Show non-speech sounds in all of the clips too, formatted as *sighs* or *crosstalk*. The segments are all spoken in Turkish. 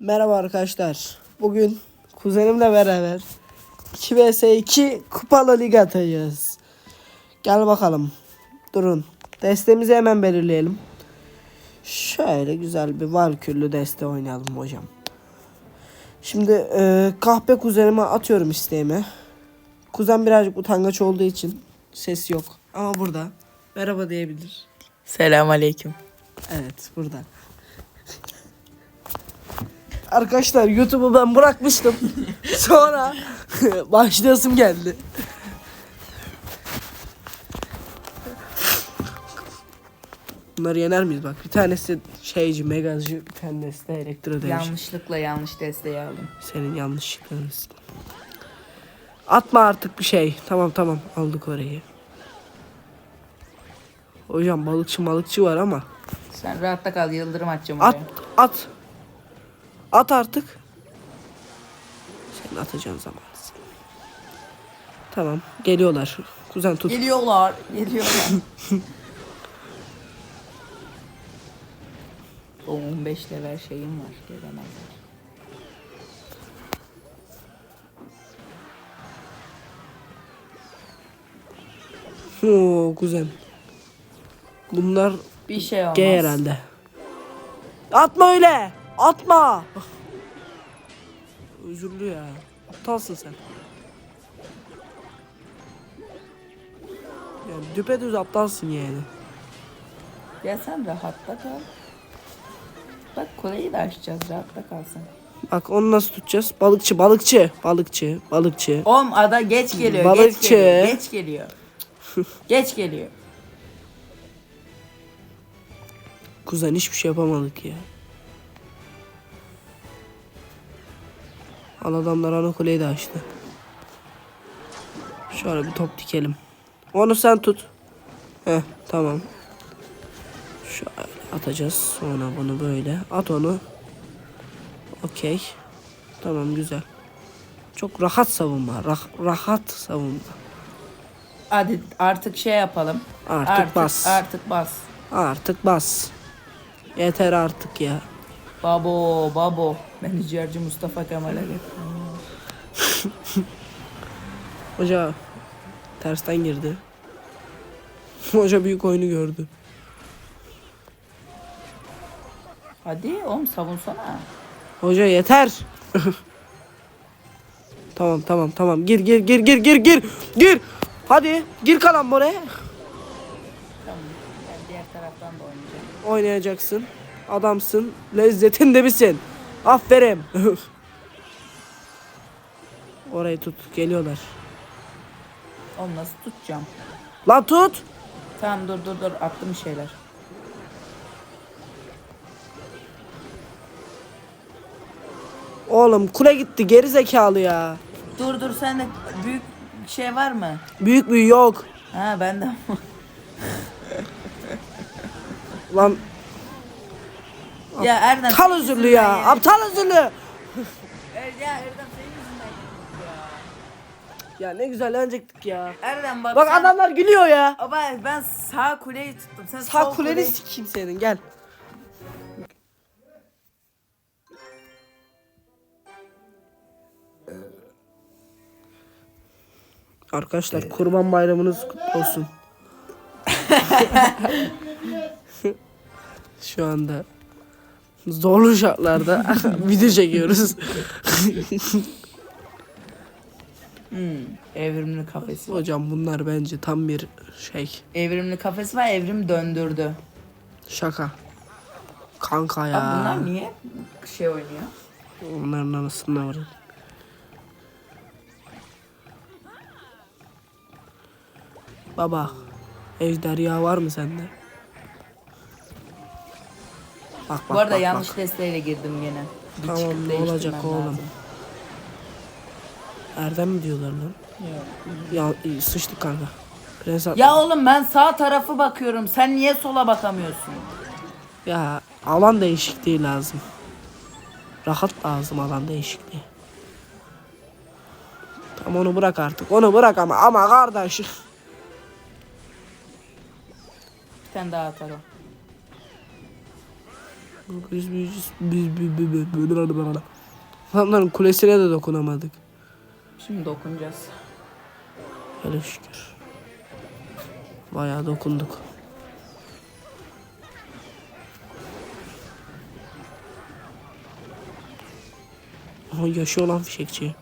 Merhaba arkadaşlar. Bugün kuzenimle beraber 2 vs 2 kupalı lig atacağız. Gel bakalım. Durun. Destemizi hemen belirleyelim. Şöyle güzel bir valkürlü deste oynayalım hocam. Şimdi e, kahpe kuzenime atıyorum isteğimi. Kuzen birazcık utangaç olduğu için ses yok. Ama burada. Merhaba diyebilir. Selam aleyküm. Evet burada. Arkadaşlar YouTube'u ben bırakmıştım. *laughs* Sonra *laughs* başlayasım geldi. Bunları yener miyiz bak? Bir tanesi şeyci, megacı, bir tanesi de elektro demiş. Yanlışlıkla yanlış desteği aldım. Senin yanlışlıklarınız. Atma artık bir şey. Tamam tamam aldık orayı. Hocam balıkçı balıkçı var ama. Sen rahatta kal yıldırım atacağım At oraya. at. At artık. Sen atacağın zaman. Tamam geliyorlar. Kuzen tut. Geliyorlar. Geliyorlar. *laughs* O 15 level şeyim var. Gelemezler. Oo kuzen. Bunlar Bir şey olmaz. G herhalde. Atma öyle. Atma. Özürlü ya. Aptalsın sen. Ya düpedüz aptalsın yani. Ya sen rahatta kal. Bak kuleyi de açacağız rahatta kalsın. Bak onu nasıl tutacağız? Balıkçı, balıkçı, balıkçı, balıkçı. Oğlum ada geç geliyor. Balıkçı. Geç geliyor. Geç geliyor. geç geliyor. Kuzen hiçbir şey yapamadık ya. Al adamlar ana kuleyi de açtı. Şöyle bir top dikelim. Onu sen tut. Heh tamam. Şöyle atacağız. Sonra bunu böyle. At onu. Okey. Tamam güzel. Çok rahat savunma. Rah- rahat savunma. Hadi artık şey yapalım. Artık bas. Artık bas. Artık bas. Yeter artık ya. Babo babo. Menajerci Mustafa Kemal'e. *laughs* Hoca tersten girdi. Hoca büyük oyunu gördü. Hadi oğlum savunsana. Hoca yeter. *laughs* tamam tamam tamam gir gir gir gir gir gir gir. Hadi gir kalan buraya. Tamam. Ben diğer taraftan da oynayacağım. Oynayacaksın. Adamsın. Lezzetinde misin? Aferin. *laughs* Orayı tut. Geliyorlar. Oğlum nasıl tutacağım? Lan tut. Tamam dur dur dur attım bir şeyler. Oğlum kule gitti. Geri zekalı ya. Dur dur sende büyük şey var mı? Büyük büyük yok. Ha bende Lan ya Erdem. aptal özürlü ya. Aptal özürlü. Er- Ya Erdem senin yüzünden ya. Ya ne güzel yenecektik ya. Erdem bak, Bak sen- adamlar gülüyor ya. Ama ben sağ kuleyi tuttum. Sen Sağ sol kuleni kuleyi- sikeyim senin gel. Arkadaşlar kurban bayramınız kutlu olsun. *laughs* Şu anda zorlu şartlarda *laughs* video çekiyoruz. Hmm, evrimli kafesi. Hocam bunlar bence tam bir şey Evrimli kafesi var evrim döndürdü. şaka. Kanka Abi ya. bunlar niye şey oynuyor? Onların arasında var. Baba, ejderha var mı sende? Bak bak Bu arada bak, yanlış bak. desteğiyle girdim gene. Bir Tamam, çıkıp ne değiştirmem olacak oğlum? lazım. Erdem mi diyorlar lan? Ya sıçtık kanka. Prens at- Ya oğlum ben sağ tarafı bakıyorum. Sen niye sola bakamıyorsun? ya alan değişikliği lazım. Rahat lazım alan değişikliği. Tamam onu bırak artık. Onu bırak ama ama kardeş. Bir tane daha atar o. Biz biz biz biz Adamların kulesine de dokunamadık. Şimdi dokunacağız. Hele şükür. Bayağı dokunduk. Aha yaşıyor lan fişekçi.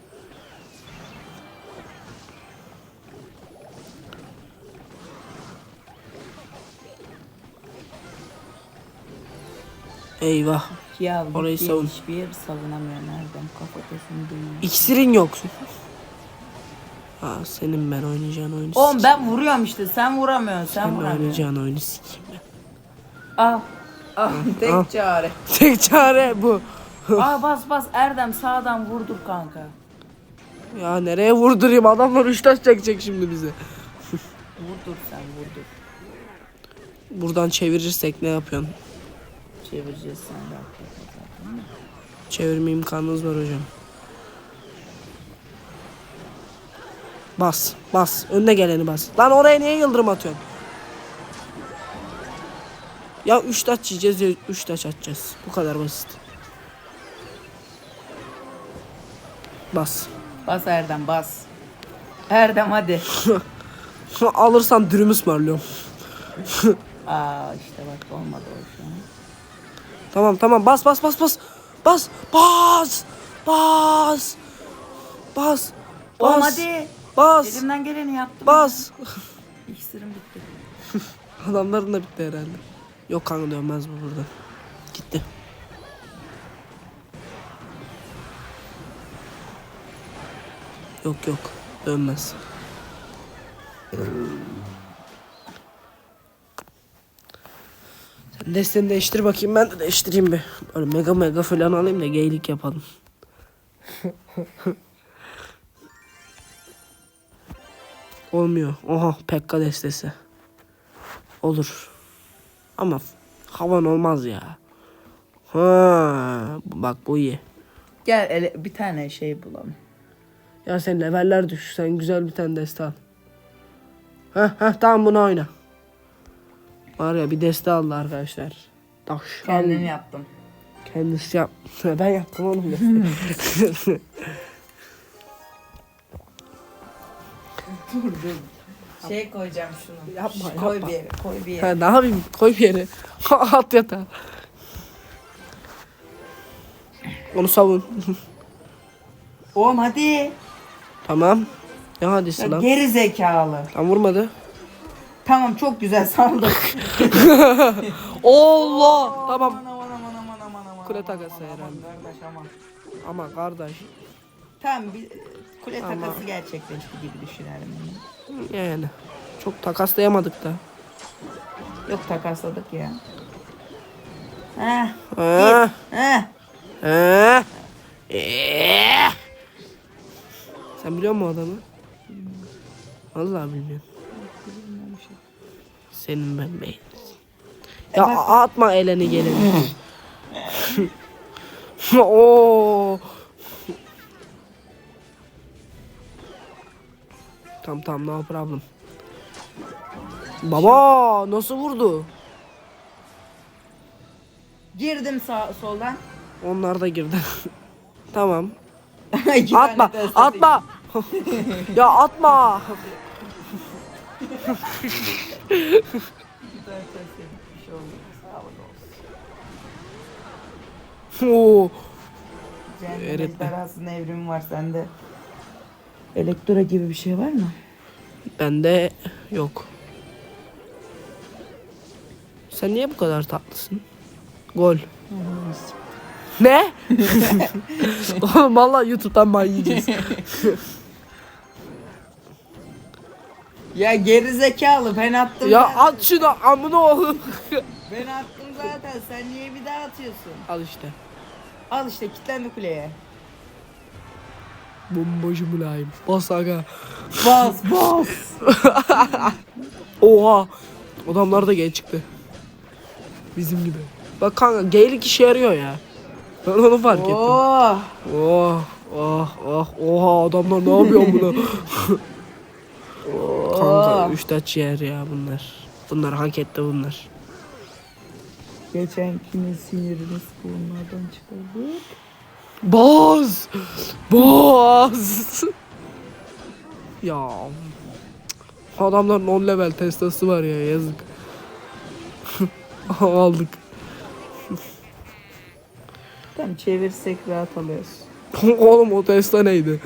Eyvah. Ya Orayı savun. Hiçbir yer savunamıyor nereden kafatasını duyuyor. İksirin yok. *laughs* Aa senin ben oynayacağın oyunu Oğlum sikeyim. ben vuruyorum işte sen vuramıyorsun sen Senin vuramıyorsun. oynayacağın oyunu sikeyim ben. Al. Al tek al. çare. *laughs* Tek çare bu. Aa *laughs* bas bas Erdem sağdan vurdur kanka. Ya nereye vurdurayım adamlar üç taş çekecek şimdi bizi. Vurdur sen vurdur. Buradan çevirirsek ne yapıyorsun? Çevireceğiz sen de mi? Çevirme imkanınız var hocam. Bas, bas. Önüne geleni bas. Lan oraya niye yıldırım atıyorsun? Ya 3 taç yiyeceğiz ya 3 taç atacağız. Bu kadar basit. Bas. Bas Erdem bas. Erdem hadi. *laughs* Alırsam dürüm ısmarlıyorum. *laughs* Aa işte bak olmadı o şu an. Tamam tamam bas bas bas bas. Bas bas bas. Bas. Oğlum Bas. hadi. Bas. Elimden geleni yaptım. Bas. *laughs* İksirim bitti. *laughs* Adamların da bitti herhalde. Yok kanka dönmez bu burada. Gitti. Yok yok dönmez. Desteni değiştir bakayım ben de değiştireyim bir. Böyle mega mega falan alayım da geylik yapalım. *laughs* Olmuyor. Oha Pekka destesi. Olur. Ama havan olmaz ya. Ha, bak bu iyi. Gel ele, bir tane şey bulalım. Ya sen leveller düş. Sen güzel bir tane deste al. Heh heh tamam bunu oyna. Var ya bir deste aldı arkadaşlar. Taş. Kendim yaptım. Kendisi yap. *laughs* ben yaptım oğlum deste. Şey koyacağım şunu. Yapma, Koy yapma. bir yere, koy bir yere. ha, ne yapayım? Koy bir yere. *laughs* At yatağa. Onu savun. Oğlum hadi. tamam. Ne hadisi Ya lan? geri zekalı. Tam vurmadı. Tamam çok güzel saldık. *laughs* Allah. Tamam. Aman aman aman aman aman. Kule takası aman, herhalde. Kardeş aman. Ama kardeş. Tamam bir kule Ama- takası gerçekleşti gibi düşünelim. yani. Yani. Çok takaslayamadık da. Yok takasladık ya. Heh. Ha. Heh. Ha. Eee. Sen biliyor musun o adamı? Vallahi bilmiyorum. Senin ben beyin. Ya atma eleni geleni. *laughs* Oo. Tamam tamam no problem. Baba nasıl vurdu? Girdim sağ soldan. Onlar da girdi. *laughs* tamam. *laughs* Atma, atma. ya atma. Bir şey oldu. Sağlık olsun. Oo. Cehennem Öğretmen. ejderhasının evrimi var sende. Elektra gibi bir şey var mı? Bende yok. Sen niye bu kadar tatlısın? Gol. Ne? *laughs* Oğlum valla YouTube'dan ban yiyeceğiz. *laughs* Ya geri zekalı ben attım. ya zaten. at şunu amına oğlum. *laughs* Ben attım zaten sen niye bir daha atıyorsun? Al işte. Al işte kilitlendi kuleye. Bombacı mülayim. Bas aga. Bas bas. *laughs* Oha. Adamlar da genç çıktı. Bizim gibi. Bak kanka geylik işe yarıyor ya. Ben onu fark ettim. Oh. Oh oh oh oha adamlar ne yapıyor buna? *laughs* Kanka 3 taç yer ya bunlar. Bunlar hak etti bunlar. Geçenkinin sinirini bunlardan çıkardık. Boz! Boz! ya. Adamların 10 level testası var ya yazık. *laughs* Aldık. Tamam çevirsek rahat alıyoruz. *laughs* Oğlum o testa neydi?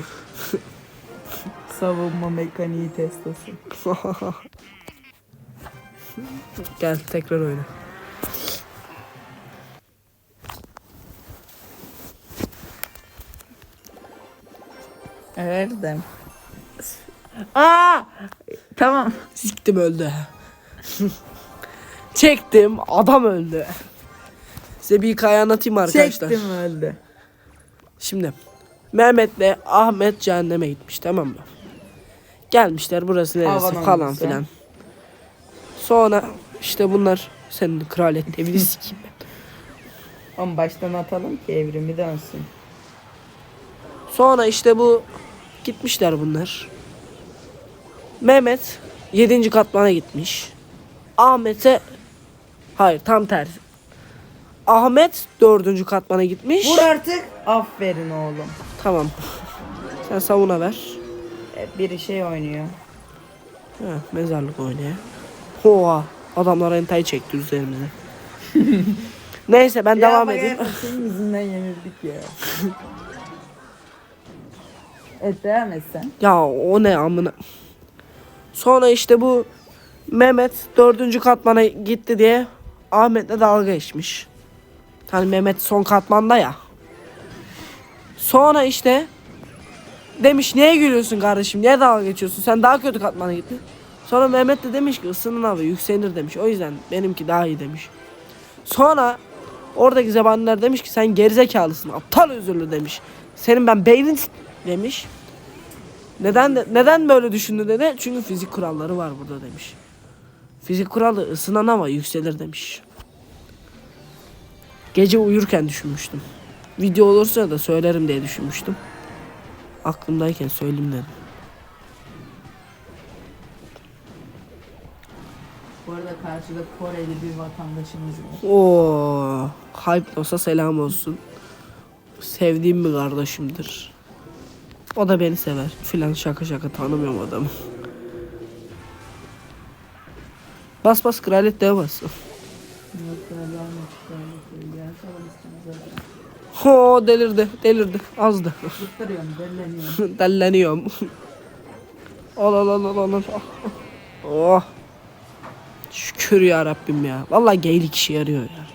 Savunma mekaniği testası. *laughs* Gel tekrar oyna. Verdim. Aa! Tamam. Siktim öldü. *laughs* Çektim adam öldü. Size bir hikaye anlatayım arkadaşlar. Çektim öldü. Şimdi Mehmet'le Ahmet cehenneme gitmiş tamam mı? Gelmişler burası neresi falan filan. Sonra işte bunlar senin kraliyet *laughs* evini sikeyim ben. Ama baştan atalım ki evrimi dönsün. Sonra işte bu gitmişler bunlar. Mehmet 7. katmana gitmiş. Ahmet'e hayır tam tersi. Ahmet 4. katmana gitmiş. Vur artık. Aferin oğlum. Tamam. Sen savuna ver. Biri şey oynuyor. Ha, mezarlık oynaya. Oha. Adamlar entay çekti üzerimize. *laughs* Neyse ben devam bak edeyim. ya, Senin yüzünden yenildik ya. *laughs* evet devam et sen. Ya o ne amına. Sonra işte bu Mehmet dördüncü katmana gitti diye Ahmet'le dalga geçmiş. Hani Mehmet son katmanda ya. Sonra işte demiş niye gülüyorsun kardeşim niye dalga geçiyorsun sen daha kötü katmana gittin. Sonra Mehmet de demiş ki ısının abi yükselir demiş. O yüzden benimki daha iyi demiş. Sonra oradaki zebaniler demiş ki sen gerizekalısın aptal özürlü demiş. Senin ben beynin demiş. Neden de- neden böyle düşündü dedi? Çünkü fizik kuralları var burada demiş. Fizik kuralı ısınan hava yükselir demiş. Gece uyurken düşünmüştüm. Video olursa da söylerim diye düşünmüştüm. Aklımdayken söyleyeyim dedim. Bu arada karşıda Koreli bir vatandaşımız var. Oo, hype olsa selam olsun. Sevdiğim bir kardeşimdir. O da beni sever. Filan şaka şaka tanımıyorum adamı. Bas bas kraliyet dev bas. Yok ya gelmek istiyorum. Gel falan istemez. Ho delirdi delirdi azdı. Tutuyorum, delleniyorum. Delleniyorum. Al al al al al. Oh. Şükür ya Rabbim ya. Vallahi geylik işe yarıyor ya.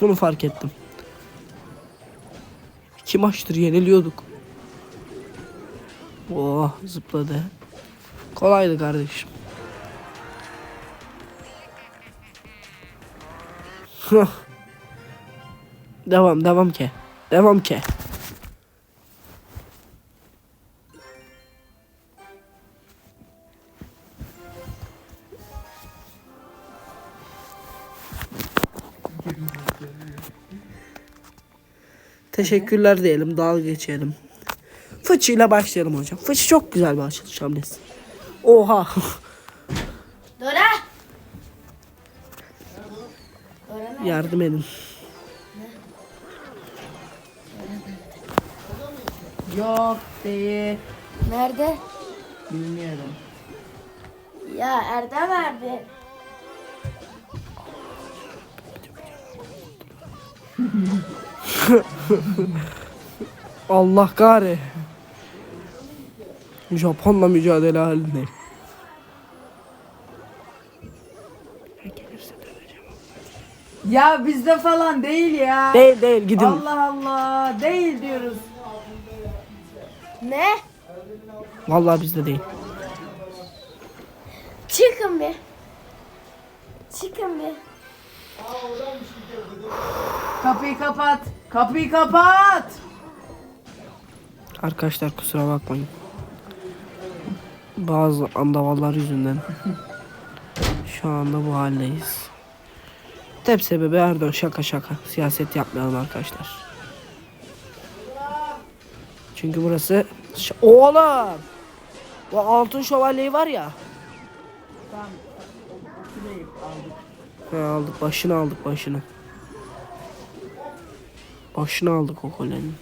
Bunu fark ettim. İki maçtır yeniliyorduk. Oh zıpladı. Kolaydı kardeşim. Devam devam ke. Devam ke. Teşekkürler diyelim, dalga geçelim. Fıçı ile başlayalım hocam. Fıçı çok güzel bir açılış hamlesi. Oha. Dora. Yardım edin. Yok değil. Nerede? Bilmiyorum. Ya Erdem nerede? Allah kahre. Japonla mücadele halindeyim. Ya bizde falan değil ya. Değil değil gidin. Allah Allah. Değil diyoruz. Ne? Vallahi bizde değil. Çıkın bir. Çıkın bir. Kapıyı kapat. Kapıyı kapat. Arkadaşlar kusura bakmayın. Bazı andavallar yüzünden şu anda bu haldeyiz. Tek sebebi Erdoğan şaka şaka. Siyaset yapmayalım arkadaşlar. Çünkü burası oğlum. O altın şövalyeyi var ya. Tamam. aldık. Aldık başını aldık başını. Başını aldık o kolenin.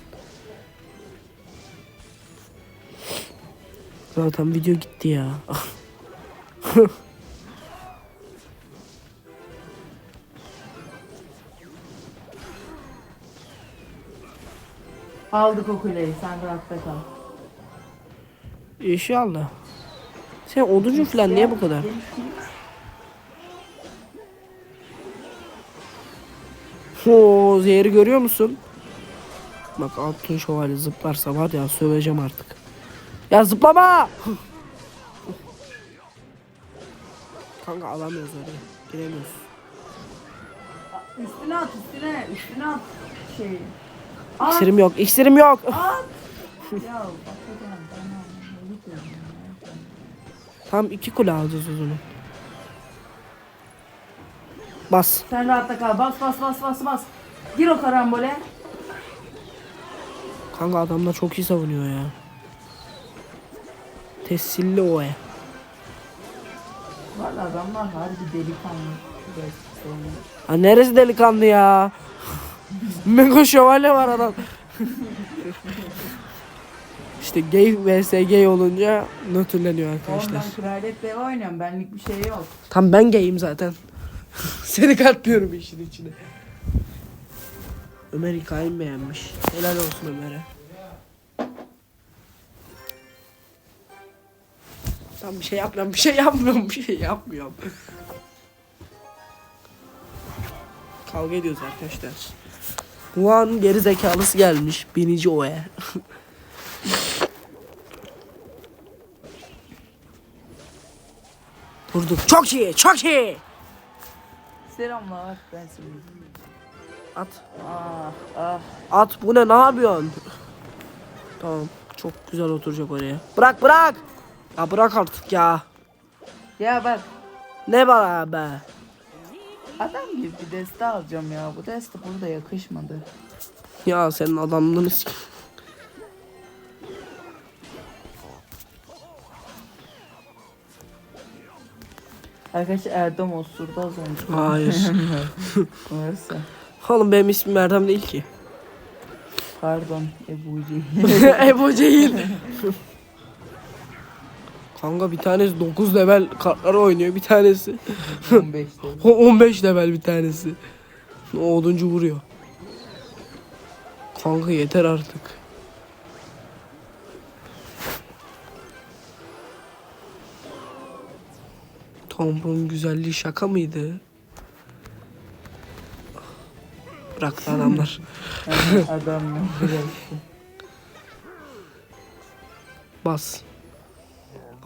Zaten video gitti ya. *laughs* Aldık o kuleyi sen rahatta kal. İnşallah. Sen oduncu falan niye bu kadar? Oo, zehri görüyor musun? Bak altın şövalye zıplarsa var ya söveceğim artık. Ya zıplama! Kanka alamıyoruz oraya. Giremiyoruz. Üstüne at üstüne üstüne at şeyi. İksirim yok, iksirim yok. *laughs* Tam iki kule alacağız o zaman. Bas. Sen rahatta kal bas bas bas bas bas. Gir o karambole. Kanka adamlar çok iyi savunuyor ya. Tessilli o ya. Valla adamlar harbi delikanlı. Ha neresi delikanlı ya? Mego şövalye var adam. işte gay vs gay olunca nötrleniyor Oğlum arkadaşlar. ben kraliyet dev oynuyorum benlik bir şey yok. Tam ben gayim zaten. *laughs* Seni katlıyorum işin içine. Ömer hikayemi beğenmiş. Helal olsun Ömer'e. Tam bir şey yapmıyorum, bir şey yapmıyorum, bir şey yapmıyorum. Kavga ediyoruz arkadaşlar. Bu an geri zekalısı gelmiş. Binici oya. Vurduk. Çok iyi, çok iyi. Selamlar ben seni. At. Ah ah. At bu ne ne yapıyorsun? Tamam çok güzel oturacak oraya. Bırak bırak. Ya bırak artık ya. Ya bak Ne var be? Adam gibi bir deste alacağım ya. Bu deste burada yakışmadı. Ya senin adamlığını sik- Arkadaşlar Erdem osurdu az önce. Hayır. *laughs* Orası. Oğlum benim ismim Erdem değil ki. Pardon Ebu Cehil. *laughs* Ebu Cehil. *laughs* Kanka bir tanesi 9 level kartlar oynuyor bir tanesi. 15'te. *laughs* O 15 level bir tanesi. O oduncu vuruyor. Kanka yeter artık. Tomruğun güzelliği şaka mıydı? Bıraktı adamlar. *laughs* Adam. Bas.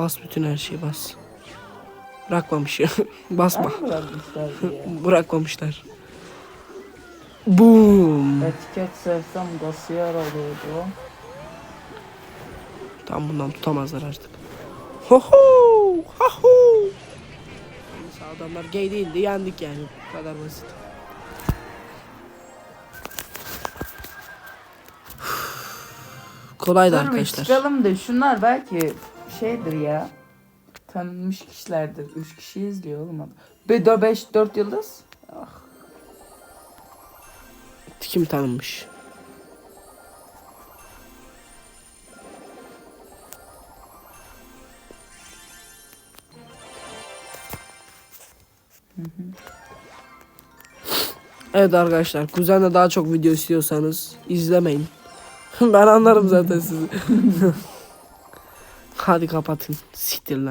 Bas bütün her şeyi bas. Bırakmamış. *laughs* Basma. Bırakmışlar ya. *laughs* Bırakmamışlar. Boom. Etiket sevsem dosya alıyordu. Tam bundan tutamazlar artık. Ho ho! Ha ho! Neyse adamlar gay değildi yendik yani. Bu kadar basit. *sighs* Kolaydı Dur bir arkadaşlar. çıkalım da şunlar belki şeydir ya. Tanınmış kişilerdir. Üç kişi izliyor oğlum adam. Bir dört, beş, dört yıldız. Ah. Kim tanınmış? Evet arkadaşlar kuzenle daha çok video istiyorsanız izlemeyin. *laughs* ben anlarım zaten sizi. *laughs* Hadi kapatın. Siktir lan.